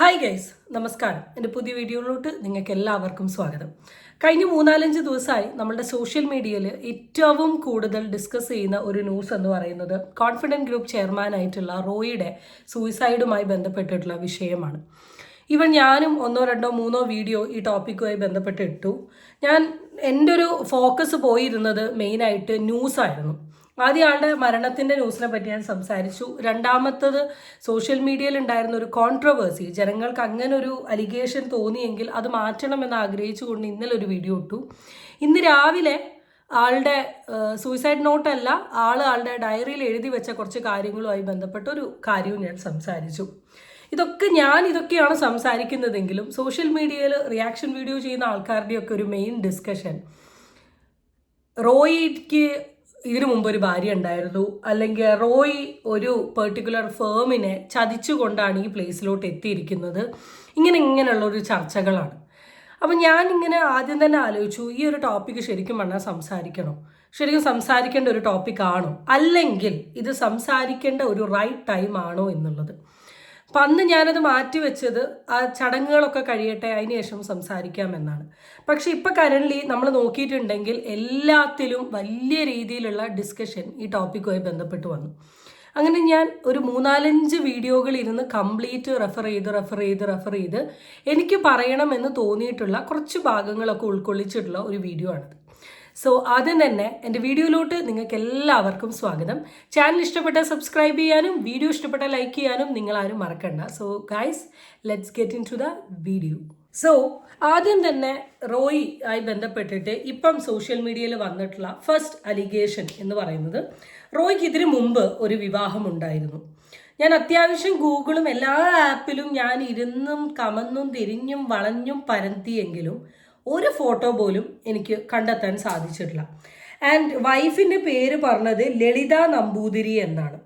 Hi guys നമസ്കാരം. എന്റെ പുതിയ വീഡിയോയിലോട്ട് നിങ്ങൾക്ക് എല്ലാവർക്കും സ്വാഗതം. കഴിഞ്ഞ മൂന്നാലഞ്ച് ദിവസമായി നമ്മളുടെ സോഷ്യൽ മീഡിയയിൽ ഏറ്റവും കൂടുതൽ ഡിസ്കസ് ചെയ്യുന്ന ഒരു ന്യൂസ് എന്ന് പറയുന്നത് കോൺഫിഡന്റ് ഗ്രൂപ്പ് ചെയർമാനായിട്ടുള്ള റോയിയുടെ സൂയിസൈഡുമായി ബന്ധപ്പെട്ടിട്ടുള്ള വിഷയമാണ്. ഇവൻ ഞാനും ഒന്നോ രണ്ടോ മൂന്നോ വീഡിയോ ഈ ടോപ്പിക്കുമായി ബന്ധപ്പെട്ട് ഇട്ടു ഞാൻ എന്റെ ഒരു ഫോക്കസ് പോയിരുന്നത് മെയിനായിട്ട് ന്യൂസായിരുന്നു ആദ്യം ആളുടെ മരണത്തിന്റെ ന്യൂസിനെ പറ്റി ഞാൻ സംസാരിച്ചു. രണ്ടാമത്തത് സോഷ്യൽ മീഡിയയിൽ ഉണ്ടായിരുന്ന ഒരു കോൺട്രവേഴ്സി ജനങ്ങൾക്ക് അങ്ങനെ ഒരു അലിഗേഷൻ തോന്നിയെങ്കിൽ അത് മാറ്റണമെന്ന് ആഗ്രഹിച്ചുകൊണ്ട് ഇന്നലെ ഒരു വീഡിയോ ഇട്ടു. ഇന്ന് രാവിലെ ആളുടെ സൂയിസൈഡ് നോട്ടല്ല ആൾ ആളുടെ ഡയറിയിൽ എഴുതി വെച്ച കുറച്ച് കാര്യങ്ങളുമായി ബന്ധപ്പെട്ട ഒരു കാര്യവും ഞാൻ സംസാരിച്ചു. ഇതൊക്കെ ഞാൻ ഇതൊക്കെയാണ് സംസാരിക്കുന്നതെങ്കിലും സോഷ്യൽ മീഡിയയിൽ റിയാക്ഷൻ വീഡിയോ ചെയ്യുന്ന ആൾക്കാരുടെയൊക്കെ ഒരു മെയിൻ ഡിസ്കഷൻ റോയിക്ക് ഇതിനു മുമ്പ് ഒരു ഭാര്യ ഉണ്ടായിരുന്നു. അല്ലെങ്കിൽ റോയ് ഒരു പെർട്ടിക്കുലർ ഫേമിനെ ചതിച്ചുകൊണ്ടാണ് ഈ പ്ലേസിലോട്ട് എത്തിയിരിക്കുന്നത്. ഇങ്ങനെ ഇങ്ങനെയുള്ള ഒരു ചർച്ചകളാണ്. അപ്പം ഞാനിങ്ങനെ ആദ്യം തന്നെ ആലോചിച്ചു ഈ ഒരു ടോപ്പിക്ക് ശരിക്കും പറഞ്ഞാൽ സംസാരിക്കണോ? ശരിക്കും സംസാരിക്കേണ്ട ഒരു ടോപ്പിക് ആണോ? അല്ലെങ്കിൽ ഇത് സംസാരിക്കേണ്ട ഒരു റൈറ്റ് ടൈം ആണോ എന്നുള്ളത്. അപ്പം അന്ന് ഞാനത് മാറ്റിവെച്ചത് ആ ചടങ്ങുകളൊക്കെ കഴിയട്ടെ അതിന് ശേഷം സംസാരിക്കാമെന്നാണ്. പക്ഷേ ഇപ്പം കറന്റ്ലി നമ്മൾ നോക്കിയിട്ടുണ്ടെങ്കിൽ എല്ലാത്തിലും വലിയ രീതിയിലുള്ള ഡിസ്കഷൻ ഈ ടോപ്പിക്കുമായി ബന്ധപ്പെട്ട് വന്നു. അങ്ങനെ ഞാൻ ഒരു മൂന്നാലഞ്ച് വീഡിയോകൾ ഇരുന്ന് കംപ്ലീറ്റ് റെഫർ ചെയ്ത് റെഫർ ചെയ്ത് റെഫർ ചെയ്ത് എനിക്ക് പറയണമെന്ന് തോന്നിയിട്ടുള്ള കുറച്ച് ഭാഗങ്ങളൊക്കെ ഉൾക്കൊള്ളിച്ചിട്ടുള്ള ഒരു വീഡിയോ ആണിത്. സോ ആദ്യം തന്നെ എന്റെ വീഡിയോയിലോട്ട് നിങ്ങൾക്ക് എല്ലാവർക്കും സ്വാഗതം. ചാനൽ ഇഷ്ടപ്പെട്ട സബ്സ്ക്രൈബ് ചെയ്യാനും വീഡിയോ ഇഷ്ടപ്പെട്ട ലൈക്ക് ചെയ്യാനും നിങ്ങൾ ആരും മറക്കണ്ട. So guys let's get into the video so so ആദ്യം തന്നെ റോയി ആയി ബന്ധപ്പെട്ടിട്ട് ഇപ്പം സോഷ്യൽ മീഡിയയിൽ വന്നിട്ടുള്ള ഫസ്റ്റ് അലിഗേഷൻ എന്ന് പറയുന്നത് റോയ്ക്ക് ഇതിനു മുമ്പ് ഒരു വിവാഹം ഉണ്ടായിരുന്നു. ഞാൻ അത്യാവശ്യം ഗൂഗിളും എല്ലാ ആപ്പിലും ഞാൻ ഇരുന്നും കമന്നും തിരിഞ്ഞും വളഞ്ഞും പരത്തിയെങ്കിലും ഒരു ഫോട്ടോ പോലും എനിക്ക് കണ്ടെത്താൻ സാധിച്ചിട്ടില്ല. ആൻഡ് വൈഫിന്റെ പേര് പറഞ്ഞത് ലളിത നമ്പൂതിരി എന്നാണ്.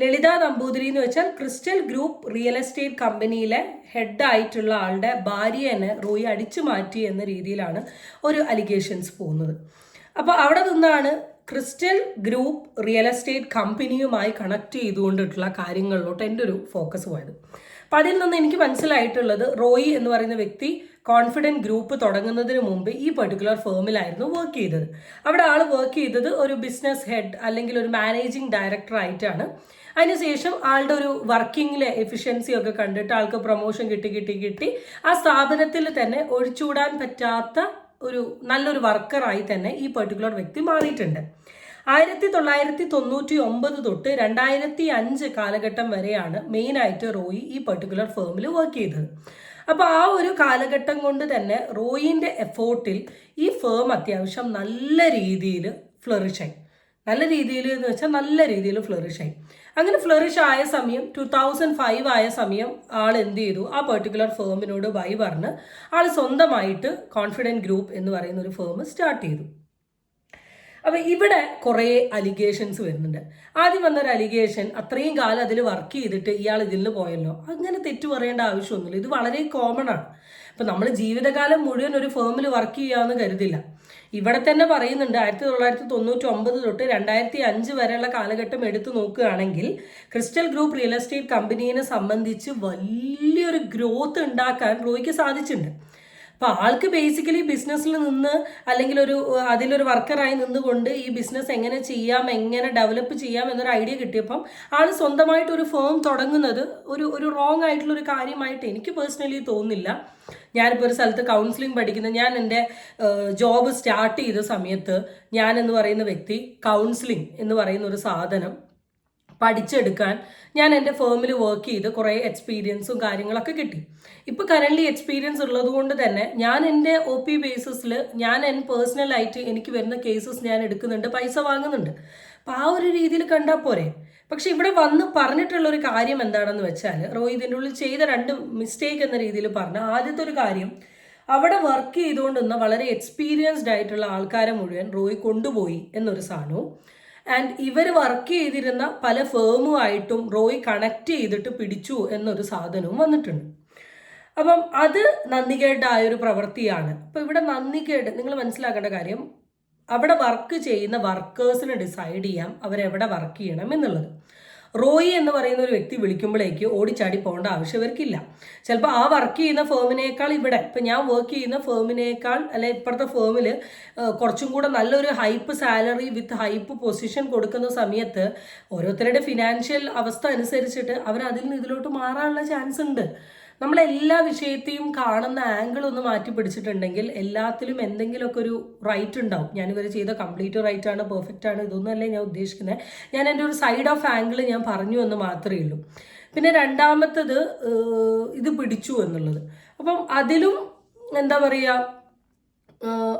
ലളിത നമ്പൂതിരി എന്ന് വെച്ചാൽ ക്രിസ്റ്റൽ ഗ്രൂപ്പ് റിയൽ എസ്റ്റേറ്റ് കമ്പനിയിലെ ഹെഡ് ആയിട്ടുള്ള ആളുടെ ഭാര്യനെ റോയി അടിച്ചു മാറ്റി എന്ന രീതിയിലാണ് ഒരു അലിഗേഷൻസ് പോകുന്നത്. അപ്പോൾ അവിടെ നിന്നാണ് ക്രിസ്റ്റൽ ഗ്രൂപ്പ് റിയൽ എസ്റ്റേറ്റ് കമ്പനിയുമായി കണക്ട് ചെയ്തുകൊണ്ടിട്ടുള്ള കാര്യങ്ങളിലോട്ട് എന്റെ ഒരു ഫോക്കസ് പോയത്. അപ്പം അതിൽ നിന്ന് എനിക്ക് മനസ്സിലായിട്ടുള്ളത് റോയി എന്ന് പറയുന്ന വ്യക്തി കോൺഫിഡന്റ് ഗ്രൂപ്പ് തുടങ്ങുന്നതിന് മുമ്പ് ഈ പെർട്ടിക്കുലർ ഫേമിലായിരുന്നു വർക്ക് ചെയ്തത്. അവിടെ ആൾ വർക്ക് ചെയ്തത് ഒരു ബിസിനസ് ഹെഡ് അല്ലെങ്കിൽ ഒരു മാനേജിങ് ഡയറക്ടർ ആയിട്ടാണ്. അതിനുശേഷം ആളുടെ ഒരു വർക്കിങ്ങിലെ എഫിഷ്യൻസി ഒക്കെ കണ്ടിട്ട് ആൾക്ക് പ്രൊമോഷൻ കിട്ടി കിട്ടി കിട്ടി. ആ സ്ഥാപനത്തിൽ തന്നെ ഒഴിച്ചുകൂടാൻ പറ്റാത്ത ഒരു നല്ലൊരു വർക്കറായി തന്നെ ഈ പെർട്ടിക്കുലർ വ്യക്തി മാറിയിട്ടുണ്ട്. ആയിരത്തി തൊള്ളായിരത്തി തൊണ്ണൂറ്റി ഒമ്പത് തൊട്ട് രണ്ടായിരത്തി അഞ്ച് കാലഘട്ടം വരെയാണ് മെയിനായിട്ട് റോയി ഈ പെർട്ടിക്കുലർ ഫേമിൽ വർക്ക് ചെയ്തത്. അപ്പോൾ ആ ഒരു കാലഘട്ടം കൊണ്ട് തന്നെ റോയിന്റെ എഫോർട്ടിൽ ഈ ഫേം അത്യാവശ്യം നല്ല രീതിയിൽ ഫ്ലറിഷായി. നല്ല രീതിയിൽ എന്ന് വെച്ചാൽ നല്ല രീതിയിൽ ഫ്ലറിഷായി. അങ്ങനെ ഫ്ലറിഷ് ആയ സമയം ടു തൗസൻഡ് ഫൈവ് ആയ സമയം ആൾ എന്ത് ചെയ്തു? ആ പെർട്ടിക്കുലർ ഫേമിനോട് വൈ പറഞ്ഞ് ആൾ സ്വന്തമായിട്ട് കോൺഫിഡന്റ് ഗ്രൂപ്പ് എന്ന് പറയുന്ന ഒരു ഫേം സ്റ്റാർട്ട് ചെയ്തു. അപ്പൊ ഇവിടെ കുറേ അലിഗേഷൻസ് വരുന്നുണ്ട്. ആദ്യം വന്നൊരു അലിഗേഷൻ അത്രയും കാലം അതിൽ വർക്ക് ചെയ്തിട്ട് ഇയാൾ ഇതിൽ പോയല്ലോ. അങ്ങനെ തെറ്റു പറയേണ്ട ആവശ്യമൊന്നുമില്ല. ഇത് വളരെ കോമൺ ആണ്. ഇപ്പം നമ്മൾ ജീവിതകാലം മുഴുവൻ ഒരു ഫേമിൽ വർക്ക് ചെയ്യാമെന്ന് കരുതില്ല. ഇവിടെ തന്നെ പറയുന്നുണ്ട് ആയിരത്തി തൊള്ളായിരത്തി തൊണ്ണൂറ്റി ഒമ്പത് തൊട്ട് രണ്ടായിരത്തി അഞ്ച് വരെയുള്ള കാലഘട്ടം എടുത്തു നോക്കുകയാണെങ്കിൽ ക്രിസ്റ്റൽ ഗ്രൂപ്പ് റിയൽ എസ്റ്റേറ്റ് കമ്പനീനെ സംബന്ധിച്ച് വലിയൊരു ഗ്രോത്ത് ഉണ്ടാക്കാൻ റോയ്ക്ക് സാധിച്ചിട്ടുണ്ട്. അപ്പോൾ ആൾക്ക് ബേസിക്കലി ബിസിനസ്സിൽ നിന്ന് അല്ലെങ്കിൽ ഒരു അതിലൊരു വർക്കറായി നിന്നുകൊണ്ട് ഈ ബിസിനസ് എങ്ങനെ ചെയ്യാം എങ്ങനെ ഡെവലപ്പ് ചെയ്യാം എന്നൊരു ഐഡിയ കിട്ടിയപ്പം ആൾ സ്വന്തമായിട്ട് ഒരു ഫേം തുടങ്ങുന്നത് ഒരു ഒരു റോങ് ആയിട്ടുള്ള ഒരു കാര്യമായിട്ട് എനിക്ക് പേഴ്സണലി തോന്നുന്നില്ല. ഞാനിപ്പോൾ ഒരു സ്ഥലത്ത് കൗൺസിലിംഗ് പഠിക്കുന്ന ഞാൻ എന്റെ ജോബ് സ്റ്റാർട്ട് ചെയ്ത സമയത്ത് ഞാൻ എന്ന് പറയുന്ന വ്യക്തി കൗൺസിലിംഗ് എന്ന് പറയുന്ന ഒരു സാധനം പഠിച്ചെടുക്കാൻ ഞാൻ എന്റെ ഫേമിൽ വർക്ക് ചെയ്ത് കുറേ എക്സ്പീരിയൻസും കാര്യങ്ങളൊക്കെ കിട്ടി. ഇപ്പോൾ കറന്റ് എക്സ്പീരിയൻസ് ഉള്ളത് കൊണ്ട് തന്നെ ഞാൻ എന്റെ ഒ പി ബേസിസിൽ ഞാൻ എൻ പേഴ്സണലായിട്ട് എനിക്ക് വരുന്ന കേസസ് ഞാൻ എടുക്കുന്നുണ്ട് പൈസ വാങ്ങുന്നുണ്ട്. അപ്പോൾ ആ ഒരു രീതിയിൽ കണ്ടാൽ പോരെ. പക്ഷെ ഇവിടെ വന്ന് പറഞ്ഞിട്ടുള്ള ഒരു കാര്യം എന്താണെന്ന് വെച്ചാൽ റോഹിതിന്റെ ഉള്ളിൽ ചെയ്ത രണ്ട് മിസ്റ്റേക്ക് എന്ന രീതിയിൽ പറഞ്ഞ ആദ്യത്തെ ഒരു കാര്യം അവിടെ വർക്ക് ചെയ്തുകൊണ്ടിരുന്ന വളരെ എക്സ്പീരിയൻസ്ഡ് ആയിട്ടുള്ള ആൾക്കാരെ മുഴുവൻ റോയി കൊണ്ടുപോയി എന്നൊരു സാധനവും ആൻഡ് ഇവർ വർക്ക് ചെയ്തിരുന്ന പല ഫേമുമായിട്ടും റോയ് കണക്ട് ചെയ്തിട്ട് പിടിച്ചു എന്നൊരു സാധനവും വന്നിട്ടുണ്ട്. അപ്പം അത് നന്ദികേടായ ഒരു പ്രവൃത്തിയാണ്. അപ്പം ഇവിടെ നന്ദികേട് നിങ്ങൾ മനസ്സിലാക്കേണ്ട കാര്യം അവിടെ വർക്ക് ചെയ്യുന്ന വർക്കേഴ്സിന് ഡിസൈഡ് ചെയ്യാം അവരെവിടെ വർക്ക് ചെയ്യണം എന്നുള്ളത്. റോയി എന്ന് പറയുന്ന ഒരു വ്യക്തി വിളിക്കുമ്പോഴേക്ക് ഓടിച്ചാടി പോകേണ്ട ആവശ്യം ഇവർക്കില്ല ചിലപ്പോൾ ആ വർക്ക് ചെയ്യുന്ന ഫേമിനേക്കാൾ ഇവിടെ ഇപ്പം ഞാൻ വർക്ക് ചെയ്യുന്ന ഫേമിനേക്കാൾ അല്ലെ ഇപ്പോഴത്തെ ഫേമിൽ കുറച്ചും കൂടെ നല്ലൊരു hype salary with hype position കൊടുക്കുന്ന സമയത്ത് ഓരോരുത്തരുടെ ഫിനാൻഷ്യൽ അവസ്ഥ അനുസരിച്ചിട്ട് അവർ അതിൽ നിന്ന് ഇതിലോട്ട് മാറാനുള്ള ചാൻസ് ഉണ്ട്. നമ്മൾ എല്ലാ വിഷയത്തെയും കാണുന്ന ആംഗിൾ ഒന്ന് മാറ്റി പിടിച്ചിട്ടുണ്ടെങ്കിൽ എല്ലാത്തിലും എന്തെങ്കിലുമൊക്കെ ഒരു റൈറ്റ് ഉണ്ടാവും. ഞാനിവർ ചെയ്ത കംപ്ലീറ്റ് റൈറ്റ് ആണ് പെർഫെക്റ്റ് ആണ് ഇതൊന്നുമല്ലേ ഞാൻ ഉദ്ദേശിക്കുന്നത് ഞാൻ എന്റെ ഒരു സൈഡ് ഓഫ് ആംഗിൾ ഞാൻ പറഞ്ഞു എന്ന് മാത്രമേ ഉള്ളൂ. പിന്നെ രണ്ടാമത്തത് ഇത് പിടിച്ചു എന്നുള്ളത്. അപ്പം അതിലും എന്താ പറയുക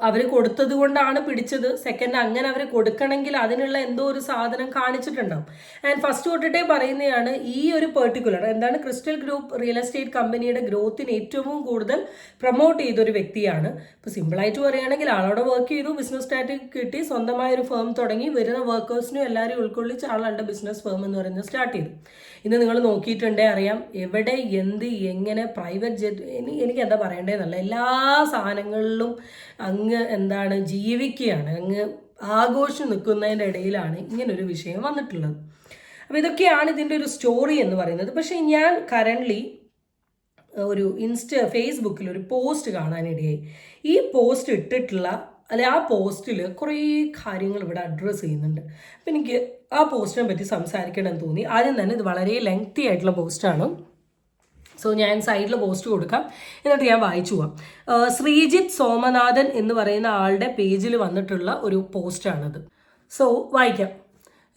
അവർ കൊടുത്തത് കൊണ്ടാണ് പിടിച്ചത്. സെക്കൻഡ് അങ്ങനെ അവർ കൊടുക്കണമെങ്കിൽ അതിനുള്ള എന്തോ ഒരു സാധനം കാണിച്ചിട്ടുണ്ടാവും. ആൻഡ് ഫസ്റ്റ് തൊട്ടിട്ടേ പറയുന്നതാണ് ഈ ഒരു പെർട്ടിക്കുലർ എന്താണ് ക്രിസ്റ്റൽ ഗ്രൂപ്പ് റിയൽ എസ്റ്റേറ്റ് കമ്പനിയുടെ ഗ്രോത്തിന് ഏറ്റവും കൂടുതൽ പ്രൊമോട്ട് ചെയ്തൊരു വ്യക്തിയാണ്. ഇപ്പോൾ സിമ്പിളായിട്ട് പറയുകയാണെങ്കിൽ ആളോടെ വർക്ക് ചെയ്തു ബിസിനസ് സ്റ്റാർട്ട് കിട്ടി സ്വന്തമായ ഒരു ഫേം തുടങ്ങി വരുന്ന വർക്കേഴ്സിനും എല്ലാവരും ഉൾക്കൊള്ളിച്ച് ആളുടെ ബിസിനസ് ഫേം എന്ന് പറയുന്നത് സ്റ്റാർട്ട് ചെയ്തു. ഇന്ന് നിങ്ങൾ നോക്കിയിട്ടുണ്ടേ അറിയാം എവിടെ എന്ത് എങ്ങനെ പ്രൈവറ്റ് ജെറ്റ് എനിക്ക് എന്താ പറയേണ്ടതെന്നല്ല. എല്ലാ സാധനങ്ങളിലും അങ്ങ് എന്താണ് ജീവിക്കുകയാണ്. അങ്ങ് ആഘോഷം നിൽക്കുന്നതിന്റെ ഇടയിലാണ് ഇങ്ങനൊരു വിഷയം വന്നിട്ടുള്ളത്. അപ്പോൾ ഇതൊക്കെയാണ് ഇതിന്റെ ഒരു സ്റ്റോറി എന്ന് പറയുന്നത്. പക്ഷേ ഞാൻ കറന്റ്ലി ഒരു ഇൻസ്റ്റ ഫേസ്ബുക്കിൽ ഒരു പോസ്റ്റ് കാണാനിടയായി. ഈ പോസ്റ്റ് ഇട്ടിട്ടുള്ള അല്ലെ ആ പോസ്റ്റിൽ കുറേ കാര്യങ്ങൾ ഇവിടെ അഡ്രസ്സ് ചെയ്യുന്നുണ്ട്. അപ്പം എനിക്ക് ആ പോസ്റ്റിനെ പറ്റി സംസാരിക്കണം തോന്നി. ആദ്യം തന്നെ ഇത് വളരെ ലെങ്തി ആയിട്ടുള്ള പോസ്റ്റാണ്. സോ ഞാൻ സൈഡിൽ പോസ്റ്റ് കൊടുക്കാം. എന്നിട്ട് ഞാൻ വായിച്ചു പോവാം. ശ്രീജിത്ത് സോമനാഥൻ എന്ന് പറയുന്ന ആളുടെ പേജിൽ വന്നിട്ടുള്ള ഒരു പോസ്റ്റാണത്. സോ വായിക്കാം.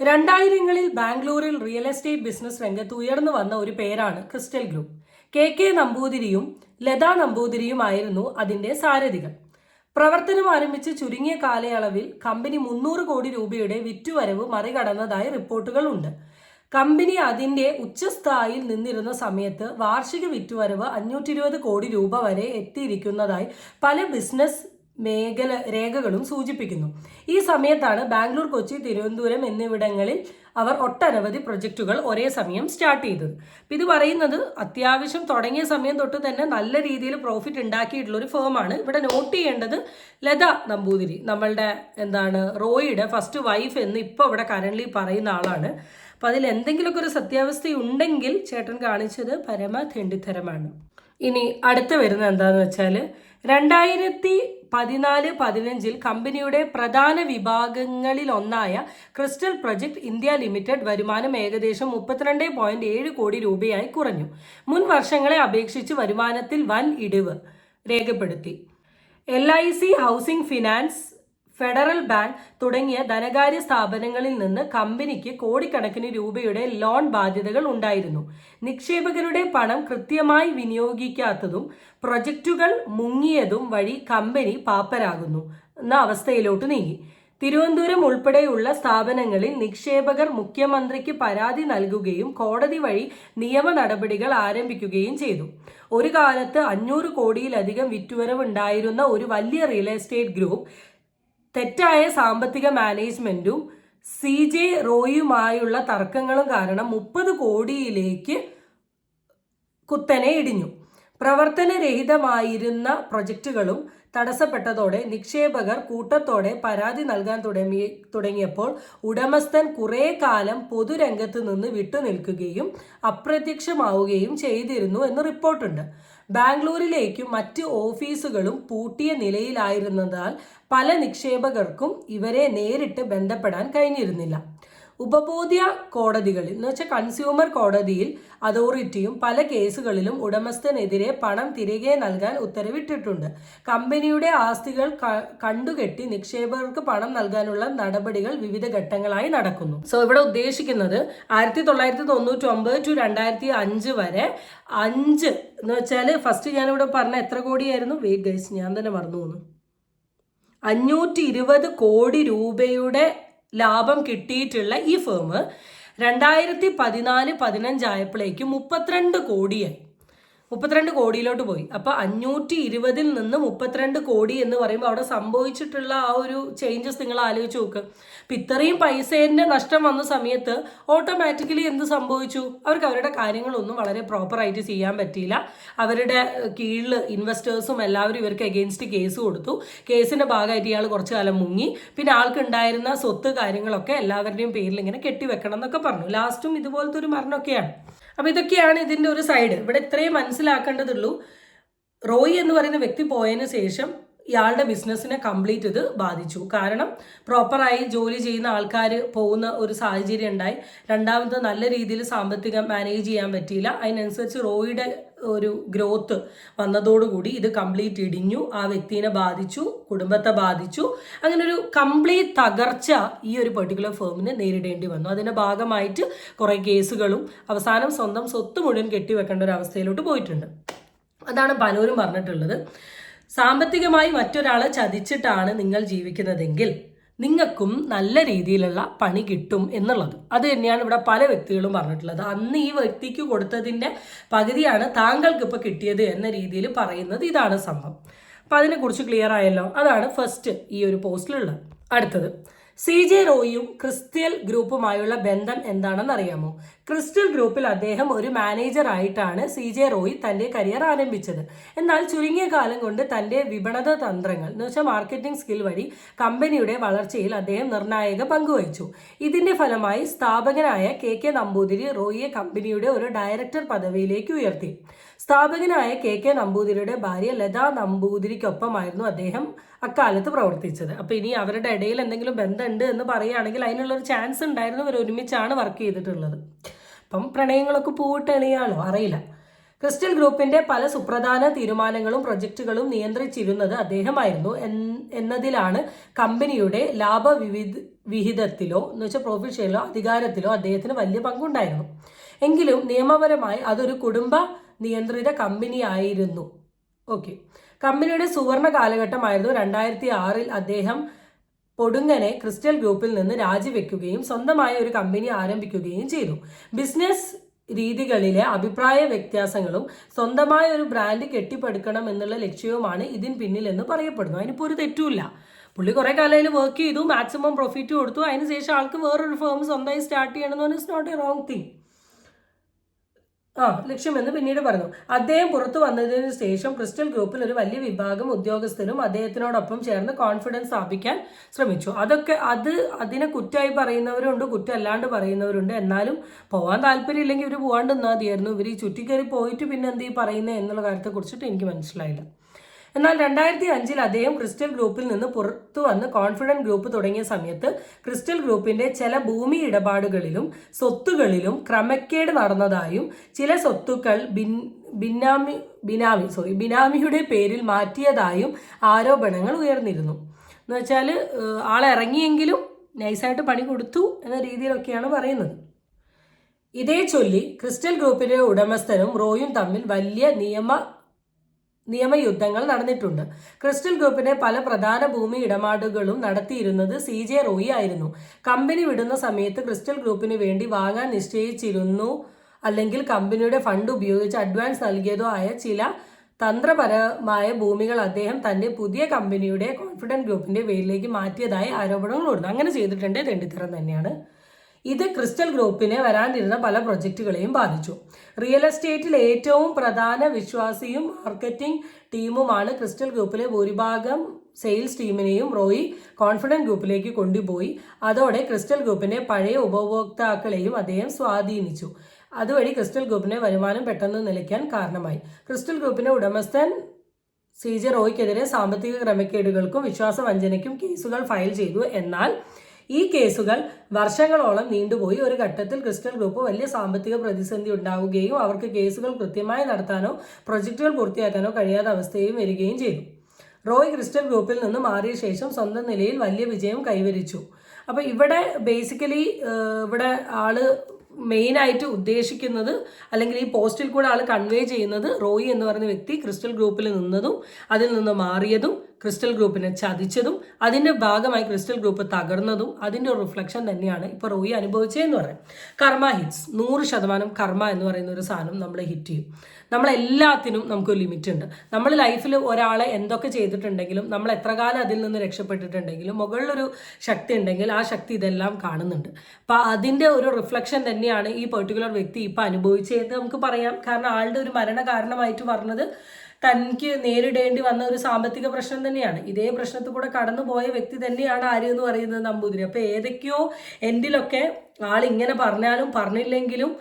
രണ്ടായിരങ്ങളിൽ ബാംഗ്ലൂരിൽ റിയൽ എസ്റ്റേറ്റ് ബിസിനസ് രംഗത്ത് ഉയർന്നു വന്ന ഒരു പേരാണ് ക്രിസ്റ്റൽ ഗ്രൂപ്പ് കെ കെ നമ്പൂതിരിയും ലതാ നമ്പൂതിരിയുമായിരുന്നു അതിന്റെ സാരഥികൾ. പ്രവർത്തനം ആരംഭിച്ച് ചുരുങ്ങിയ കാലയളവിൽ കമ്പനി മുന്നൂറ് കോടി രൂപയുടെ വിറ്റുവരവ് മറികടന്നതായി റിപ്പോർട്ടുകളുണ്ട്. കമ്പനി അതിന്റെ ഉച്ചസ്ഥായിൽ നിന്നിരുന്ന സമയത്ത് വാർഷിക വിറ്റുവരവ് അഞ്ഞൂറ്റി ഇരുപത് കോടി രൂപ വരെ എത്തിയിരിക്കുന്നതായി പല ബിസിനസ് മേഖല രേഖകളും സൂചിപ്പിക്കുന്നു. ഈ സമയത്താണ് ബാംഗ്ലൂർ കൊച്ചി തിരുവനന്തപുരം എന്നിവിടങ്ങളിൽ അവർ ഒട്ടനവധി പ്രൊജക്റ്റുകൾ ഒരേ സമയം സ്റ്റാർട്ട് ചെയ്തത്. ഇത് പറയുന്നത് അത്യാവശ്യം തുടങ്ങിയ സമയം തൊട്ട് തന്നെ നല്ല രീതിയിൽ പ്രോഫിറ്റ് ഉണ്ടാക്കിയിട്ടുള്ള ഒരു ഫേമാണ് ഇവിടെ നോട്ട് ചെയ്യേണ്ടത് ലത നമ്പൂതിരി നമ്മളുടെ എന്താണ് റോയിയുടെ ഫസ്റ്റ് വൈഫ് എന്ന് ഇപ്പോൾ ഇവിടെ കറന്റ്ലി പറയുന്ന ആളാണ്. അപ്പം അതിൽ എന്തെങ്കിലുമൊക്കെ ഒരു സത്യാവസ്ഥ ഉണ്ടെങ്കിൽ ചേട്ടൻ കാണിച്ചത് പരമ തെണ്ടിത്തരമാണ്. ഇനി അടുത്ത വരുന്നത് എന്താണെന്ന് വെച്ചാൽ രണ്ടായിരത്തി പതിനാല് പതിനഞ്ചിൽ കമ്പനിയുടെ പ്രധാന വിഭാഗങ്ങളിലൊന്നായ ക്രിസ്റ്റൽ പ്രൊജക്ട് ഇന്ത്യ ലിമിറ്റഡ് വരുമാനം ഏകദേശം മുപ്പത്തിരണ്ട് പോയിന്റ് ഏഴ് കോടി രൂപയായി കുറഞ്ഞു. മുൻ വർഷങ്ങളെ അപേക്ഷിച്ച് വരുമാനത്തിൽ വൻ ഇടിവ് രേഖപ്പെടുത്തി. L I C Housing Finance Federal Bank തുടങ്ങിയ ധനകാര്യ സ്ഥാപനങ്ങളിൽ നിന്ന് കമ്പനിക്ക് കോടിക്കണക്കിന് രൂപയുടെ ലോൺ ബാധ്യതകൾ ഉണ്ടായിരുന്നു. നിക്ഷേപകരുടെ പണം കൃത്യമായി വിനിയോഗിക്കാത്തതും പ്രൊജക്റ്റുകൾ മുങ്ങിയതും വഴി കമ്പനി പാപ്പരാകുന്നു എന്ന അവസ്ഥയിലോട്ട് നീങ്ങി. തിരുവനന്തപുരം ഉൾപ്പെടെയുള്ള സ്ഥാപനങ്ങളിൽ നിക്ഷേപകർ മുഖ്യമന്ത്രിക്ക് പരാതി നൽകുകയും കോടതി വഴി നിയമ നടപടികൾ ആരംഭിക്കുകയും ചെയ്തു. ഒരു കാലത്ത് അഞ്ഞൂറ് കോടിയിലധികം വിറ്റുവരവ് ഉണ്ടായിരുന്ന ഒരു വലിയ റിയൽ എസ്റ്റേറ്റ് ഗ്രൂപ്പ് തെറ്റായ സാമ്പത്തിക മാനേജ്മെന്റും സി ജെ റോയുമായുള്ള തർക്കങ്ങളും കാരണം മുപ്പത് കോടിയിലേക്ക് കുത്തനെ ഇടിഞ്ഞു. പ്രവർത്തനരഹിതമായിരുന്ന പ്രൊജക്റ്റുകളും തടസ്സപ്പെട്ടതോടെ നിക്ഷേപകർ കൂട്ടത്തോടെ പരാതി നൽകാൻ തുടങ്ങി തുടങ്ങിയപ്പോൾ ഉടമസ്ഥൻ കുറേ കാലം പൊതുരംഗത്ത് നിന്ന് വിട്ടുനിൽക്കുകയും അപ്രത്യക്ഷമാവുകയും ചെയ്തിരുന്നു എന്ന് റിപ്പോർട്ടുണ്ട്. ബാംഗ്ലൂരിലേക്കും മറ്റ് ഓഫീസുകളും പൂട്ടിയ നിലയിലായിരുന്നതാൽ പല നിക്ഷേപകർക്കും ഇവരെ നേരിട്ട് ബന്ധപ്പെടാൻ കഴിഞ്ഞിരുന്നില്ല. ഉപബോധ്യ കോടതികളിൽ എന്ന് വെച്ചാൽ കൺസ്യൂമർ കോടതിയിൽ അതോറിറ്റിയും പല കേസുകളിലും ഉടമസ്ഥനെതിരെ പണം തിരികെ നൽകാൻ ഉത്തരവിട്ടിട്ടുണ്ട്. കമ്പനിയുടെ ആസ്തികൾ കണ്ടുകെട്ടി നിക്ഷേപകർക്ക് പണം നൽകാനുള്ള നടപടികൾ വിവിധ ഘട്ടങ്ങളായി നടക്കുന്നു. സോ ഇവിടെ ഉദ്ദേശിക്കുന്നത് ആയിരത്തി തൊള്ളായിരത്തി തൊണ്ണൂറ്റി ഒമ്പത് ടു രണ്ടായിരത്തി അഞ്ച് വരെ അഞ്ച് എന്ന് വെച്ചാൽ ഫസ്റ്റ് ഞാനിവിടെ പറഞ്ഞ എത്ര കോടിയായിരുന്നു? വെയിറ്റ് ഗൈസ് ഞാൻ തന്നെ മറന്നു പോകുന്നു അഞ്ഞൂറ്റി ഇരുപത് കോടി രൂപയുടെ ലാഭം കിട്ടിയിട്ടുള്ള ഈ ഫേം രണ്ടായിരത്തി പതിനാല് പതിനഞ്ചായപ്പോഴേക്കും മുപ്പത്തിരണ്ട് കോടിയായി. മുപ്പത്തിരണ്ട് കോടിയിലോട്ട് പോയി. അപ്പോൾ അഞ്ഞൂറ്റി ഇരുപതിൽ നിന്ന് മുപ്പത്തിരണ്ട് കോടി എന്ന് പറയുമ്പോൾ അവിടെ സംഭവിച്ചിട്ടുള്ള ആ ഒരു ചേഞ്ചസ് നിങ്ങൾ ആലോചിച്ച് നോക്ക്. അപ്പൊ ഇത്രയും പൈസേന്റെ നഷ്ടം വന്ന സമയത്ത് ഓട്ടോമാറ്റിക്കലി എന്ത് സംഭവിച്ചു? അവർക്ക് അവരുടെ കാര്യങ്ങളൊന്നും വളരെ പ്രോപ്പറായിട്ട് ചെയ്യാൻ പറ്റിയില്ല. അവരുടെ കീഴിൽ ഇൻവെസ്റ്റേഴ്സും എല്ലാവരും ഇവർക്ക് എഗെയിൻസ്റ്റ് കേസ് കൊടുത്തു. കേസിന്റെ ഭാഗമായിട്ട് ഇയാൾ കുറച്ചു കാലം മുങ്ങി. പിന്നെ ആൾക്കുണ്ടായിരുന്ന സ്വത്ത് കാര്യങ്ങളൊക്കെ എല്ലാവരുടെയും പേരിൽ ഇങ്ങനെ കെട്ടിവെക്കണം എന്നൊക്കെ പറഞ്ഞു. ലാസ്റ്റും ഇതുപോലത്തെ ഒരു മരണമൊക്കെയാണ്. അപ്പൊ ഇതൊക്കെയാണ് ഇതിന്റെ ഒരു സൈഡ്. ഇവിടെ ഇത്രയും മനസ്സിലാക്കേണ്ടതുള്ളൂ. റോയി എന്ന് പറയുന്ന വ്യക്തി പോയതിന് ശേഷം ഇയാളുടെ ബിസിനസ്സിനെ കംപ്ലീറ്റ് ഇത് ബാധിച്ചു. കാരണം പ്രോപ്പറായി ജോലി ചെയ്യുന്ന ആൾക്കാർ പോകുന്ന ഒരു സാഹചര്യം ഉണ്ടായി. രണ്ടാമത് നല്ല രീതിയിൽ സാമ്പത്തികം മാനേജ് ചെയ്യാൻ പറ്റിയില്ല. അതിനനുസരിച്ച് റോയിയുടെ ഒരു ഗ്രോത്ത് വന്നതോടുകൂടി ഇത് കംപ്ലീറ്റ് ഇടിഞ്ഞു. ആ വ്യക്തിനെ ബാധിച്ചു കുടുംബത്തെ ബാധിച്ചു. അങ്ങനെ ഒരു കംപ്ലീറ്റ് തകർച്ച ഈ ഒരു പെർട്ടിക്കുലർ ഫേമിന് നേരിടേണ്ടി വന്നു. അതിന്റെ ഭാഗമായിട്ട് കുറേ കേസുകളും അവസാനം സ്വന്തം സ്വത്ത് മുഴുവൻ കെട്ടിവെക്കേണ്ട ഒരു അവസ്ഥയിലോട്ട് പോയിട്ടുണ്ട്. അതാണ് പലരും പറഞ്ഞിട്ടുള്ളത്. സാമ്പത്തികമായി മറ്റൊരാളെ ചതിച്ചിട്ടാണ് നിങ്ങൾ ജീവിക്കുന്നതെങ്കിൽ നിങ്ങൾക്കും നല്ല രീതിയിലുള്ള പണി കിട്ടും എന്നുള്ളത്. അത് തന്നെയാണ് ഇവിടെ പല വ്യക്തികളും പറഞ്ഞിട്ടുള്ളത്. അന്ന് ഈ വ്യക്തിക്ക് കൊടുത്തതിന്റെ പകുതിയാണ് താങ്കൾക്ക് ഇപ്പോൾ കിട്ടിയത് എന്ന രീതിയിൽ പറയുന്നത് ഇതാണ് സംഭവം. അപ്പം അതിനെക്കുറിച്ച് ക്ലിയർ ആയല്ലോ. അതാണ് ഫസ്റ്റ് ഈ ഒരു പോസ്റ്റിലുള്ളത് അടുത്തത്. സി ജെ റോയും ക്രിസ്ത്യൽ ഗ്രൂപ്പുമായുള്ള ബന്ധം എന്താണെന്ന് അറിയാമോ ക്രിസ്റ്റൽ ഗ്രൂപ്പിൽ അദ്ദേഹം ഒരു മാനേജർ ആയിട്ടാണ് സി ജെ റോയ് തന്റെ കരിയർ ആരംഭിച്ചത്. എന്നാൽ ചുരുങ്ങിയ കാലം കൊണ്ട് തന്റെ വിപണത തന്ത്രങ്ങൾ എന്ന് വെച്ചാൽ മാർക്കറ്റിംഗ് സ്കിൽ വഴി കമ്പനിയുടെ വളർച്ചയിൽ അദ്ദേഹം നിർണായക പങ്കുവഹിച്ചു ഇതിന്റെ ഫലമായി സ്ഥാപകനായ കെ കെ നമ്പൂതിരി റോയിയെ കമ്പനിയുടെ ഒരു ഡയറക്ടർ പദവിയിലേക്ക് ഉയർത്തി. സ്ഥാപകനായ കെ കെ നമ്പൂതിരിയുടെ ഭാര്യ ലതാ നമ്പൂതിരിക്കൊപ്പമായിരുന്നു അദ്ദേഹം അക്കാലത്ത് പ്രവർത്തിച്ചത്. അപ്പോൾ ഇനി അവരുടെ ഇടയിൽ എന്തെങ്കിലും ബന്ധമുണ്ട് എന്ന് പറയുകയാണെങ്കിൽ അതിനുള്ള ഒരു ചാൻസ് ഉണ്ടായിരുന്നു. അവർ ഒരുമിച്ചാണ് വർക്ക് ചെയ്തിട്ടുള്ളത്. അപ്പം പ്രണയങ്ങളൊക്കെ പൂവിട്ട് എളിയാളോ അറിയില്ല. ക്രിസ്റ്റൽ ഗ്രൂപ്പിന്റെ പല സുപ്രധാന തീരുമാനങ്ങളും പ്രൊജക്ടുകളും നിയന്ത്രിച്ചിരുന്നത് അദ്ദേഹമായിരുന്നു. എന്നതിലാണ് കമ്പനിയുടെ ലാഭവിവിധ വിഹിതത്തിലോ എന്ന് വെച്ചാൽ പ്രോഫിറ്റ് ഷെയറിലോ അധികാരത്തിലോ അദ്ദേഹത്തിന് വലിയ പങ്കുണ്ടായിരുന്നു. എങ്കിലും നിയമപരമായി അതൊരു കുടുംബ നിയന്ത്രിത കമ്പനിയായിരുന്നു. ഓക്കെ കമ്പനിയുടെ സുവർണ കാലഘട്ടമായിരുന്നു രണ്ടായിരത്തി ആറിൽ അദ്ദേഹം പൊടുങ്ങനെ ക്രിസ്റ്റൽ ഗ്രൂപ്പിൽ നിന്ന് രാജിവെക്കുകയും സ്വന്തമായ ഒരു കമ്പനി ആരംഭിക്കുകയും ചെയ്തു. ബിസിനസ് രീതികളിലെ അഭിപ്രായ വ്യത്യാസങ്ങളും സ്വന്തമായ ഒരു ബ്രാൻഡ് കെട്ടിപ്പടുക്കണം എന്നുള്ള ലക്ഷ്യവുമാണ് ഇതിന് പിന്നിൽ എന്ന് പറയപ്പെടുന്നു. അതിനിപ്പോൾ ഒരു തെറ്റുമില്ല. പുള്ളി കുറെ കാലയിൽ വർക്ക് ചെയ്തു മാക്സിമം പ്രോഫിറ്റ് കൊടുത്തു. അതിനുശേഷം ആൾക്ക് വേറൊരു ഫേം സ്വന്തമായി സ്റ്റാർട്ട് ചെയ്യണമെന്ന് പറഞ്ഞാൽ it's not a wrong thing ആ ലക്ഷ്യമെന്ന് പിന്നീട് പറഞ്ഞു. അദ്ദേഹം പുറത്തു വന്നതിന് ശേഷം ക്രിസ്റ്റൽ ഗ്രൂപ്പിൽ ഒരു വലിയ വിഭാഗം ഉദ്യോഗസ്ഥരും അദ്ദേഹത്തിനോടൊപ്പം ചേർന്ന് കോൺഫിഡൻസ് സ്ഥാപിക്കാൻ ശ്രമിച്ചു. അതൊക്കെ അത് അതിനെ കുറ്റമായി പറയുന്നവരുണ്ട് കുറ്റമല്ലാണ്ട് പറയുന്നവരുണ്ട്. എന്നാലും പോകാൻ താല്പര്യമില്ലെങ്കിൽ ഇവർ പോകാണ്ട് നിന്നാൽ മതിയായിരുന്നു. ഇവർ ഈ ചുറ്റിക്കയറി പോയിട്ട് പിന്നെ എന്ത് ഈ പറയുന്നത് എന്നുള്ള കാര്യത്തെക്കുറിച്ചിട്ട് എനിക്ക് മനസ്സിലായില്ല. എന്നാൽ രണ്ടായിരത്തി അഞ്ചിൽ അദ്ദേഹം ക്രിസ്റ്റൽ ഗ്രൂപ്പിൽ നിന്ന് പുറത്തു വന്ന് കോൺഫിഡന്റ് ഗ്രൂപ്പ് തുടങ്ങിയ സമയത്ത് ക്രിസ്റ്റൽ ഗ്രൂപ്പിന്റെ ചില ഭൂമി ഇടപാടുകളിലും സ്വത്തുകളിലും ക്രമക്കേട് നടന്നതായും ചില സ്വത്തുക്കൾ ബിൻ ബിനാമി ബിനാമി സോറി ബിനാമിയുടെ പേരിൽ മാറ്റിയതായും ആരോപണങ്ങൾ ഉയർന്നിരുന്നു. എന്ന് വെച്ചാൽ ആളിറങ്ങിയെങ്കിലും നൈസായിട്ട് പണി കൊടുത്തു എന്ന രീതിയിലൊക്കെയാണ് പറയുന്നത്. ഇതേ ചൊല്ലി ക്രിസ്റ്റൽ ഗ്രൂപ്പിന്റെ ഉടമസ്ഥനും റോയും തമ്മിൽ വലിയ നിയമ നിയമയുദ്ധങ്ങൾ നടന്നിട്ടുണ്ട്. ക്രിസ്റ്റൽ ഗ്രൂപ്പിന്റെ പല പ്രധാന ഭൂമി ഇടപാടുകളും നടത്തിയിരുന്നത് സി ജെ റോയി ആയിരുന്നു. കമ്പനി വിടുന്ന സമയത്ത് ക്രിസ്റ്റൽ ഗ്രൂപ്പിന് വേണ്ടി വാങ്ങാൻ നിശ്ചയിച്ചിരുന്നു അല്ലെങ്കിൽ കമ്പനിയുടെ ഫണ്ട് ഉപയോഗിച്ച് അഡ്വാൻസ് നൽകിയതോ ആയ ചില തന്ത്രപരമായ ഭൂമികൾ അദ്ദേഹം തന്റെ പുതിയ കമ്പനിയുടെ കോൺഫിഡന്റ് ഗ്രൂപ്പിന്റെ പേരിലേക്ക് മാറ്റിയതായി ആരോപണങ്ങളുണ്ട് അങ്ങനെ ചെയ്തിട്ടുണ്ട് തെണ്ടിത്തരം തന്നെയാണ്. ഇത് ക്രിസ്റ്റൽ ഗ്രൂപ്പിന് വരാനിരുന്ന പല പ്രൊജക്റ്റുകളെയും ബാധിച്ചു. റിയൽ എസ്റ്റേറ്റിൽ ഏറ്റവും പ്രധാന വിശ്വാസിയും മാർക്കറ്റിംഗ് ടീമുമാണ് ക്രിസ്റ്റൽ ഗ്രൂപ്പിലെ ഭൂരിഭാഗം സെയിൽസ് ടീമിനെയും റോയി കോൺഫിഡന്റ് ഗ്രൂപ്പിലേക്ക് കൊണ്ടുപോയി. അതോടെ ക്രിസ്റ്റൽ ഗ്രൂപ്പിന്റെ പഴയ ഉപഭോക്താക്കളെയും അദ്ദേഹം സ്വാധീനിച്ചു. അതുവഴി ക്രിസ്റ്റൽ ഗ്രൂപ്പിനെ വരുമാനം പെട്ടെന്ന് നിലയ്ക്കാൻ കാരണമായി. ക്രിസ്റ്റൽ ഗ്രൂപ്പിന്റെ ഉടമസ്ഥൻ സി ജെ റോയ്ക്കെതിരെ സാമ്പത്തിക ക്രമക്കേടുകൾക്കും വിശ്വാസവഞ്ചനയ്ക്കും കേസുകൾ ഫയൽ ചെയ്തു. എന്നാൽ ഈ കേസുകൾ വർഷങ്ങളോളം നീണ്ടുപോയി. ഒരു ഘട്ടത്തിൽ ക്രിസ്റ്റൽ ഗ്രൂപ്പ് വലിയ സാമ്പത്തിക പ്രതിസന്ധി ഉണ്ടാവുകയും അവർക്ക് കേസുകൾ കൃത്യമായി നടത്താനോ പ്രൊജക്റ്റുകൾ പൂർത്തിയാക്കാനോ കഴിയാത്ത അവസ്ഥയും വരികയും ചെയ്തു. റോയ് ക്രിസ്റ്റൽ ഗ്രൂപ്പിൽ നിന്ന് മാറിയ ശേഷം സ്വന്തം നിലയിൽ വലിയ വിജയം കൈവരിച്ചു. അപ്പോൾ ഇവിടെ ബേസിക്കലി ഇവിടെ ആൾ മെയിനായിട്ട് ഉദ്ദേശിക്കുന്നത് അല്ലെങ്കിൽ ഈ പോസ്റ്റിൽ കൂടെ ആൾ കൺവേ ചെയ്യുന്നത് റോയി എന്ന് പറയുന്ന വ്യക്തി ക്രിസ്റ്റൽ ഗ്രൂപ്പിൽ നിന്നതും അതിൽ നിന്ന് മാറിയതും ക്രിസ്റ്റൽ ഗ്രൂപ്പിനെ ചതിച്ചതും അതിന്റെ ഭാഗമായി ക്രിസ്റ്റൽ ഗ്രൂപ്പ് തകർന്നതും അതിന്റെ ഒരു റിഫ്ലക്ഷൻ തന്നെയാണ് ഇപ്പോൾ റോയി അനുഭവിച്ചതെന്ന് പറയാം. കർമ്മ ഹിറ്റ്സ് നൂറ് ശതമാനം കർമ്മ എന്ന് പറയുന്ന ഒരു സാധനം നമ്മൾ ഹിറ്റ് ചെയ്യും. നമ്മളെല്ലാത്തിനും നമുക്കൊരു ലിമിറ്റ് ഉണ്ട്. നമ്മൾ ലൈഫിൽ ഒരാളെ എന്തൊക്കെ ചെയ്തിട്ടുണ്ടെങ്കിലും നമ്മൾ എത്ര കാലം അതിൽ നിന്ന് രക്ഷപ്പെട്ടിട്ടുണ്ടെങ്കിലും മുകളിലൊരു ശക്തി ഉണ്ടെങ്കിൽ ആ ശക്തി ഇതെല്ലാം കാണുന്നുണ്ട്. അപ്പോൾ അതിന്റെ ഒരു റിഫ്ലക്ഷൻ തന്നെയാണ് ഈ പെർട്ടിക്കുലർ വ്യക്തി ഇപ്പോൾ അനുഭവിച്ചതെന്ന് നമുക്ക് പറയാം. കാരണം ആളുടെ ഒരു മരണ കാരണമായിട്ട് പറഞ്ഞത് തനിക്ക് നേരിടേണ്ടി വന്ന ഒരു സാമ്പത്തിക പ്രശ്നം തന്നെയാണ്. ഇതേ പ്രശ്നത്തിൽ കൂടെ കടന്നുപോയ വ്യക്തി തന്നെയാണ് ആര് എന്ന് പറയുന്നത് നമ്പൂതിരി. അപ്പോൾ ഏതൊക്കെയോ എൻഡിലൊക്കെ ആൾ ഇങ്ങനെ പറഞ്ഞാലും പറഞ്ഞില്ലെങ്കിലും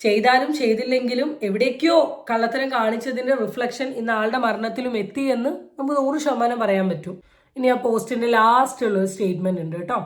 ചെയ്താലും ചെയ്തില്ലെങ്കിലും എവിടേക്കോ കള്ളത്തരം കാണിച്ചതിന്റെ റിഫ്ലക്ഷൻ ഇന്ന് ആളുടെ മരണത്തിലും എത്തി എന്ന് നമുക്ക് നൂറ് ശതമാനം പറയാൻ പറ്റും. ഇനി ആ പോസ്റ്റിന്റെ ലാസ്റ്റ് ഉള്ള സ്റ്റേറ്റ്മെന്റ് ഉണ്ട് കേട്ടോ.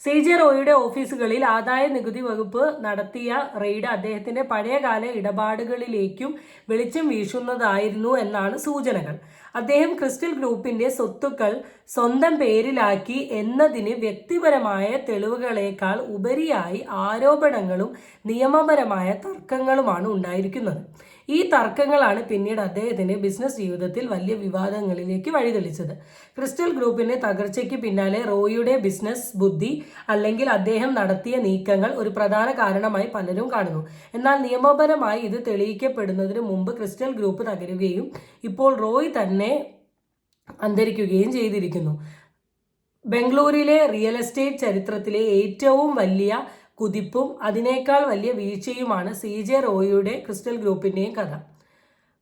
സി ജെ റോയിയുടെ ഓഫീസുകളിൽ ആദായ നികുതി വകുപ്പ് നടത്തിയ റെയ്ഡ് അദ്ദേഹത്തിന്റെ പഴയകാല ഇടപാടുകളിലേക്കും വെളിച്ചം വീശുന്നതായിരുന്നു എന്നാണ് സൂചനകൾ. അദ്ദേഹം ക്രിസ്റ്റൽ ഗ്രൂപ്പിന്റെ സ്വത്തുക്കൾ സ്വന്തം പേരിലാക്കി എന്നതിന് വ്യക്തിപരമായ തെളിവുകളേക്കാൾ ഉപരിയായി ആരോപണങ്ങളും നിയമപരമായ തർക്കങ്ങളുമാണ് ഉണ്ടായിരിക്കുന്നത്. ഈ തർക്കങ്ങളാണ് പിന്നീട് അദ്ദേഹത്തിന്റെ ബിസിനസ് ജീവിതത്തിൽ വലിയ വിവാദങ്ങളിലേക്ക് വഴിതെളിച്ചത്. ക്രിസ്റ്റൽ ഗ്രൂപ്പിന്റെ തകർച്ചയ്ക്ക് പിന്നാലെ റോയിയുടെ ബിസിനസ് ബുദ്ധി അല്ലെങ്കിൽ അദ്ദേഹം നടത്തിയ നീക്കങ്ങൾ ഒരു പ്രധാന കാരണമായി പലരും കാണുന്നു. എന്നാൽ നിയമപരമായി ഇത് തെളിയിക്കപ്പെടുന്നതിന് മുമ്പ് ക്രിസ്റ്റൽ ഗ്രൂപ്പ് തകരുകയും ഇപ്പോൾ റോയ് തന്നെ അന്തരിക്കുകയും ചെയ്തിരിക്കുന്നു. ബംഗളൂരിലെ റിയൽ എസ്റ്റേറ്റ് ചരിത്രത്തിലെ ഏറ്റവും വലിയ കുതിപ്പും അതിനേക്കാൾ വലിയ വീഴ്ചയുമാണ് സി ജെ റോയിയുടെ ക്രിസ്റ്റൽ ഗ്രൂപ്പിന്റെയും കഥ.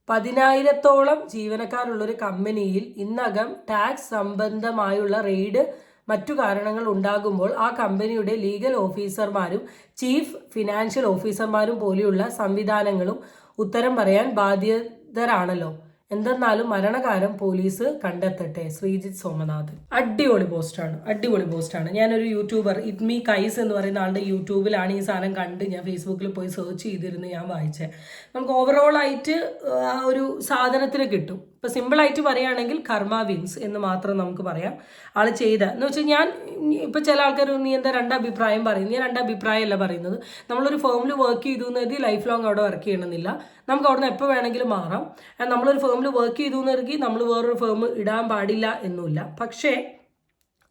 പതിനായിരത്തോളം ജീവനക്കാരുള്ളൊരു കമ്പനിയിൽ ഇന്നകം ടാക്സ് സംബന്ധമായുള്ള റെയ്ഡ് മറ്റു കാരണങ്ങൾ ഉണ്ടാകുമ്പോൾ ആ കമ്പനിയുടെ ലീഗൽ ഓഫീസർമാരും ചീഫ് ഫിനാൻഷ്യൽ ഓഫീസർമാരും പോലെയുള്ള സംവിധാനങ്ങളും ഉത്തരം പറയാൻ ബാധ്യതരാണല്ലോ. എന്തെന്നാലും മരണകാലം പോലീസ് കണ്ടെത്തട്ടെ. ശ്രീജിത്ത് സോമനാഥ് അടിപൊളി പോസ്റ്റാണ് അടിപൊളി പോസ്റ്റാണ് ഞാനൊരു യൂട്യൂബർ ഇത്മി കൈസ് എന്ന് പറയുന്ന ആളുടെ യൂട്യൂബിലാണ് ഈ സാധനം കണ്ട് ഞാൻ ഫേസ്ബുക്കിൽ പോയി സെർച്ച് ചെയ്തിരുന്ന് ഞാൻ വായിച്ചത് നമുക്ക് ഓവറോൾ ആയിട്ട് ഒരു സാധനത്തിന് കിട്ടും. ഇപ്പൊ സിമ്പിളായിട്ട് പറയുകയാണെങ്കിൽ കർമ്മ വിൻസ് എന്ന് മാത്രം നമുക്ക് പറയാം. ആൾ ചെയ്ത എന്ന് വെച്ചാൽ ഞാൻ ഇപ്പൊ ചില ആൾക്കാർ നീ എന്താ രണ്ടഭിപ്രായം പറയുന്നു. ഞാൻ രണ്ടഭിപ്രായമല്ല പറയുന്നത്. നമ്മളൊരു ഫേമിൽ വർക്ക് ചെയ്തു എന്ന് ലൈഫ് ലോങ് അവിടെ വർക്ക് ചെയ്യണമെന്നില്ല. നമുക്ക് അവിടെ നിന്ന് എപ്പോൾ വേണമെങ്കിലും മാറാം. നമ്മളൊരു ഫേമിൽ വർക്ക് ചെയ്തു എന്ന് നമ്മൾ വേറൊരു ഫേം ഇടാൻ പാടില്ല എന്നുമില്ല. പക്ഷേ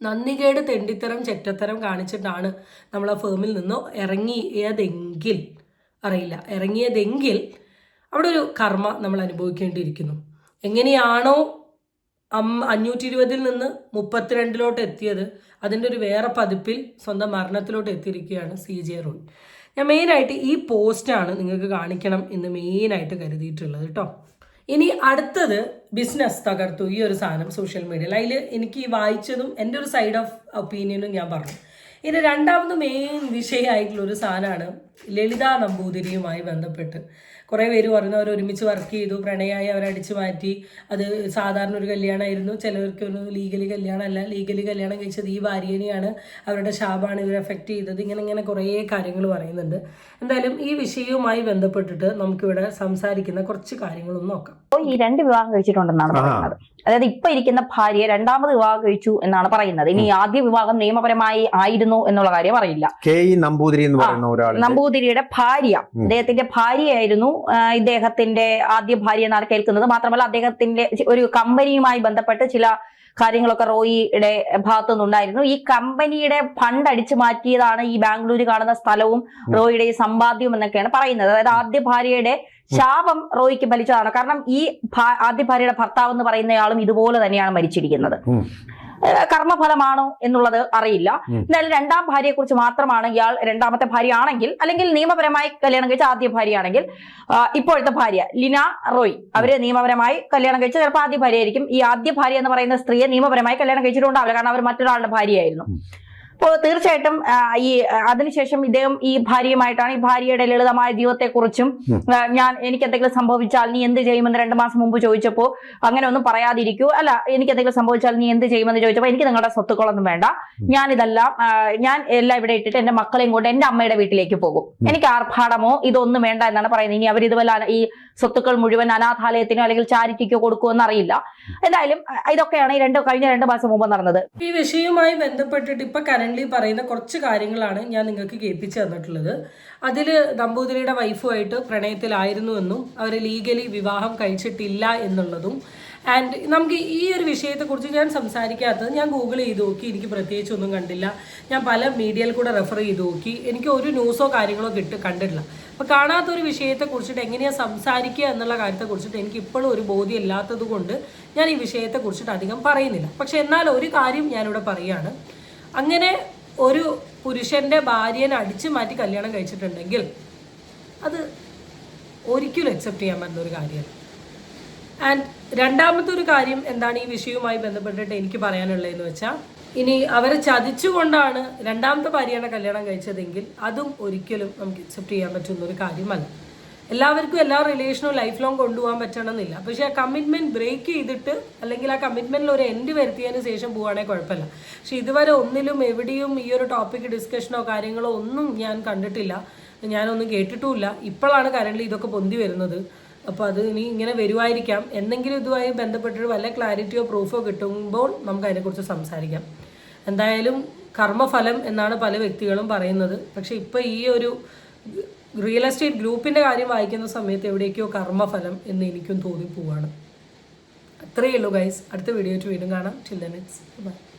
നന്ദികേട് തെണ്ടിത്തരം ചെറ്റത്തരം കാണിച്ചിട്ടാണ് നമ്മൾ ആ ഫേമിൽ നിന്നോ ഇറങ്ങിയതെങ്കിൽ അറിയില്ല ഇറങ്ങിയതെങ്കിൽ അവിടെ ഒരു കർമ്മ നമ്മൾ അനുഭവിക്കേണ്ടിയിരിക്കുന്നു. എങ്ങനെയാണോ അം അഞ്ഞൂറ്റി ഇരുപതിൽ നിന്ന് മുപ്പത്തിരണ്ടിലോട്ട് എത്തിയത് അതിന്റെ ഒരു വേറെ പതിപ്പിൽ സ്വന്തം മരണത്തിലോട്ട് എത്തിയിരിക്കുകയാണ് സി ജെ റോയ് ഞാൻ മെയിനായിട്ട് ഈ പോസ്റ്റാണ് നിങ്ങൾക്ക് കാണിക്കണം എന്ന് മെയിനായിട്ട് കരുതിയിട്ടുള്ളത് കേട്ടോ ഇനി അടുത്തത് ബിസിനസ് തകർത്തു ഈ ഒരു സാധനം സോഷ്യൽ മീഡിയയിൽ. അതിൽ എനിക്ക് ഈ വായിച്ചതും എന്റെ ഒരു സൈഡ് ഓഫ് ഒപ്പീനിയനും ഞാൻ പറഞ്ഞു. ഇനി രണ്ടാമത് മെയിൻ വിഷയമായിട്ടുള്ള ഒരു സാധനമാണ് ലളിത നമ്പൂതിരിയുമായി ബന്ധപ്പെട്ട്. കുറേ പേര് പറഞ്ഞു അവർ ഒരുമിച്ച് വർക്ക് ചെയ്തു പ്രണയമായി അവർ അടിച്ചു മാറ്റി. അത് സാധാരണ ഒരു കല്യാണമായിരുന്നു ചിലവർക്ക് ഒരു ലീഗലി കല്യാണമല്ല ലീഗലി കല്യാണം കഴിച്ചത് ഈ ഭാര്യേനെയാണ്. അവരുടെ ശാപാണ് ഇവർ എഫക്റ്റ് ചെയ്തത്. ഇങ്ങനെ ഇങ്ങനെ കുറേ കാര്യങ്ങൾ പറയുന്നുണ്ട്. എന്തായാലും ഈ വിഷയവുമായി ബന്ധപ്പെട്ടിട്ട് നമുക്കിവിടെ സംസാരിക്കുന്ന കുറച്ച് കാര്യങ്ങളൊന്നും നോക്കാം. ഈ രണ്ട് വിവാഹം കഴിച്ചിട്ടുണ്ടെന്നാണ് പറയുന്നത്. അതായത് ഇപ്പൊ ഇരിക്കുന്ന ഭാര്യ രണ്ടാമത് വിവാഹം കഴിച്ചു എന്നാണ് പറയുന്നത്. ഇനി ആദ്യ വിവാഹം നിയമപരമായി ആയിരുന്നു എന്നുള്ള കാര്യം അറിയില്ല. കെ നമ്പൂതിരി എന്ന് പറയുന്ന ഒരാൾ നമ്പൂതിരിയുടെ ഭാര്യ. അദ്ദേഹത്തിന്റെ ഭാര്യയായിരുന്നു ഇദ്ദേഹത്തിന്റെ ആദ്യ ഭാര്യ എന്നാണ് കേൾക്കുന്നത്. മാത്രമല്ല അദ്ദേഹത്തിന്റെ ഒരു കമ്പനിയുമായി ബന്ധപ്പെട്ട് ചില കാര്യങ്ങളൊക്കെ റോയിയുടെ ഭാഗത്തു നിന്നുണ്ടായിരുന്നു ഈ കമ്പനിയുടെ ഫണ്ട് അടിച്ചു മാറ്റിയതാണ് ഈ ബാംഗ്ലൂര് കാണുന്ന സ്ഥലവും റോയിയുടെ ഈ സമ്പാദ്യവും എന്നൊക്കെയാണ് പറയുന്നത്. അതായത് ആദ്യ ഭാര്യയുടെ ശാപം റോയിക്ക് ഫലിച്ചതാണ്. കാരണം ഈ ആദ്യ ഭാര്യയുടെ ഭർത്താവ് എന്ന് പറയുന്നയാളും ഇതുപോലെ തന്നെയാണ് മരിച്ചിരിക്കുന്നത്. കർമ്മഫലമാണോ എന്നുള്ളത് അറിയില്ല. എന്നാലും രണ്ടാം ഭാര്യയെ കുറിച്ച് മാത്രമാണ് ഇയാൾ രണ്ടാമത്തെ ഭാര്യ ആണെങ്കിൽ അല്ലെങ്കിൽ നിയമപരമായി കല്യാണം കഴിച്ച ആദ്യ ഭാര്യയാണെങ്കിൽ ഇപ്പോഴത്തെ ഭാര്യ ലിന റോയ് അവർ നിയമപരമായി കല്യാണം കഴിച്ച ചിലപ്പോൾ ആദ്യ ഭാര്യ ആയിരിക്കും ഈ ആദ്യ ഭാര്യ എന്ന് പറയുന്ന സ്ത്രീയെ നിയമപരമായി കല്യാണം കഴിച്ചിട്ടുണ്ടാവില്ല കാരണം അവർ മറ്റൊരാളുടെ ഭാര്യയായിരുന്നു. അപ്പോൾ തീർച്ചയായിട്ടും ഈ അതിനുശേഷം ഇദ്ദേഹം ഈ ഭാര്യയുമായിട്ടാണ് ഈ ഭാര്യയുടെ ലളിതമായ ജീവിതത്തെക്കുറിച്ചും കുറിച്ചും ഞാൻ എനിക്ക് എന്തെങ്കിലും സംഭവിച്ചാൽ നീ എന്ത് ചെയ്യുമെന്ന് രണ്ട് മാസം മുമ്പ് ചോദിച്ചപ്പോൾ അങ്ങനെ ഒന്നും പറയാതിരിക്കൂ. അല്ല എനിക്ക് എന്തെങ്കിലും സംഭവിച്ചാൽ നീ എന്ത് ചെയ്യുമെന്ന് ചോദിച്ചപ്പോൾ എനിക്ക് നിങ്ങളുടെ സ്വത്തുക്കളൊന്നും വേണ്ട. ഞാൻ ഇതെല്ലാം ഞാൻ എല്ലാം ഇവിടെ ഇട്ടിട്ട് എന്റെ മക്കളെയും കൊണ്ട് എന്റെ അമ്മയുടെ വീട്ടിലേക്ക് പോകും. എനിക്ക് ആർഭാടമോ ഇതൊന്നും വേണ്ട എന്നാണ് പറയുന്നത്. ഇനി അവർ ഇതുപോലെ ഈ സ്വത്തുക്കൾ മുഴുവൻ അനാഥാലയത്തിനോ അല്ലെങ്കിൽ ചാരിറ്റിക്കോ കൊടുക്കുമെന്ന് അറിയില്ല എന്തായാലും ഇതൊക്കെയാണ് ഈ രണ്ട് കഴിഞ്ഞ രണ്ട് മാസം മുമ്പ് നടന്നത്. ഈ വിഷയവുമായി ബന്ധപ്പെട്ടിട്ട് ഇപ്പൊ കറന്റ് കറന്റ്ലി പറയുന്ന കുറച്ച് കാര്യങ്ങളാണ് ഞാൻ നിങ്ങൾക്ക് കേൾപ്പിച്ചു തന്നിട്ടുള്ളത്. അതിൽ നമ്പൂതിരിയുടെ വൈഫുമായിട്ട് പ്രണയത്തിലായിരുന്നു എന്നും അവർ ലീഗലി വിവാഹം കഴിച്ചിട്ടില്ല എന്നുള്ളതും ആൻഡ് നമുക്ക് ഈ ഒരു വിഷയത്തെക്കുറിച്ച് ഞാൻ സംസാരിക്കാത്തത് ഞാൻ ഗൂഗിൾ ചെയ്ത് നോക്കി എനിക്ക് പ്രത്യേകിച്ചൊന്നും കണ്ടില്ല. ഞാൻ പല മീഡിയയിൽ കൂടെ റെഫർ ചെയ്ത് നോക്കി. എനിക്ക് ഒരു ന്യൂസോ കാര്യങ്ങളോ കിട്ടി കണ്ടിട്ടില്ല. അപ്പോൾ കാണാത്ത ഒരു വിഷയത്തെക്കുറിച്ചിട്ട് എങ്ങനെയാണ് സംസാരിക്കുക എന്നുള്ള കാര്യത്തെക്കുറിച്ചിട്ട് എനിക്ക് ഇപ്പോഴും ഒരു ബോധ്യം ഇല്ലാത്തത് കൊണ്ട് ഞാൻ ഈ വിഷയത്തെക്കുറിച്ചിട്ട് അധികം പറയുന്നില്ല. പക്ഷെ എന്നാൽ ഒരു കാര്യം ഞാനിവിടെ പറയുകയാണ് അങ്ങനെ ഒരു പുരുഷന്റെ ഭാര്യനെ അടിച്ചു മാറ്റി കല്യാണം കഴിച്ചിട്ടുണ്ടെങ്കിൽ അത് ഒരിക്കലും അക്സെപ്റ്റ് ചെയ്യാൻ പറ്റുന്ന ഒരു കാര്യമല്ല. ആൻഡ് രണ്ടാമത്തെ ഒരു കാര്യം എന്താണ് ഈ വിഷയവുമായി ബന്ധപ്പെട്ടിട്ട് എനിക്ക് പറയാനുള്ളതെന്ന് വെച്ചാൽ ഇനി അവരെ ചതിച്ചുകൊണ്ടാണ് രണ്ടാമത്തെ ഭാര്യയുടെ കല്യാണം കഴിച്ചതെങ്കിൽ അതും ഒരിക്കലും നമുക്ക് അക്സെപ്റ്റ് ചെയ്യാൻ പറ്റുന്ന ഒരു കാര്യമല്ല. എല്ലാവർക്കും എല്ലാ റിലേഷനും ലൈഫ് ലോങ് കൊണ്ടുപോകാൻ പറ്റണമെന്നില്ല. പക്ഷേ ആ കമ്മിറ്റ്മെന്റ് ബ്രേക്ക് ചെയ്തിട്ട് അല്ലെങ്കിൽ ആ കമ്മിറ്റ്മെന്റിൽ ഒരു എൻഡ് വരുത്തിയതിന് ശേഷം പോവുകയാണെങ്കിൽ കുഴപ്പമില്ല. പക്ഷെ ഇതുവരെ ഒന്നിലും എവിടെയും ഈ ഒരു ടോപ്പിക് ഡിസ്കഷനോ കാര്യങ്ങളോ ഒന്നും ഞാൻ കണ്ടിട്ടില്ല. ഞാനൊന്നും കേട്ടിട്ടുമില്ല. ഇപ്പോഴാണ് കറന്റ് ഇതൊക്കെ പൊന്തി വരുന്നത്. അപ്പോൾ അത് ഇനി ഇങ്ങനെ വരുമായിരിക്കാം. എന്തെങ്കിലും ഇതുമായി ബന്ധപ്പെട്ടിട്ട് വല്ല ക്ലാരിറ്റിയോ പ്രൂഫോ കിട്ടുമ്പോൾ നമുക്ക് അതിനെക്കുറിച്ച് സംസാരിക്കാം. എന്തായാലും കർമ്മഫലം എന്നാണ് പല വ്യക്തികളും പറയുന്നത്. പക്ഷേ ഇപ്പോൾ ഈ ഒരു റിയൽ എസ്റ്റേറ്റ് ഗ്രൂപ്പിന്റെ കാര്യം വായിക്കുന്ന സമയത്ത് എവിടേക്കോ കർമ്മഫലം എന്ന് എനിക്കും തോന്നിപ്പോവാണ്. അത്രയേ ഉള്ളൂ ഗൈസ് അടുത്ത വീഡിയോ വീണ്ടും കാണാം. ചില്ലനറ്റ്സ് ബൈ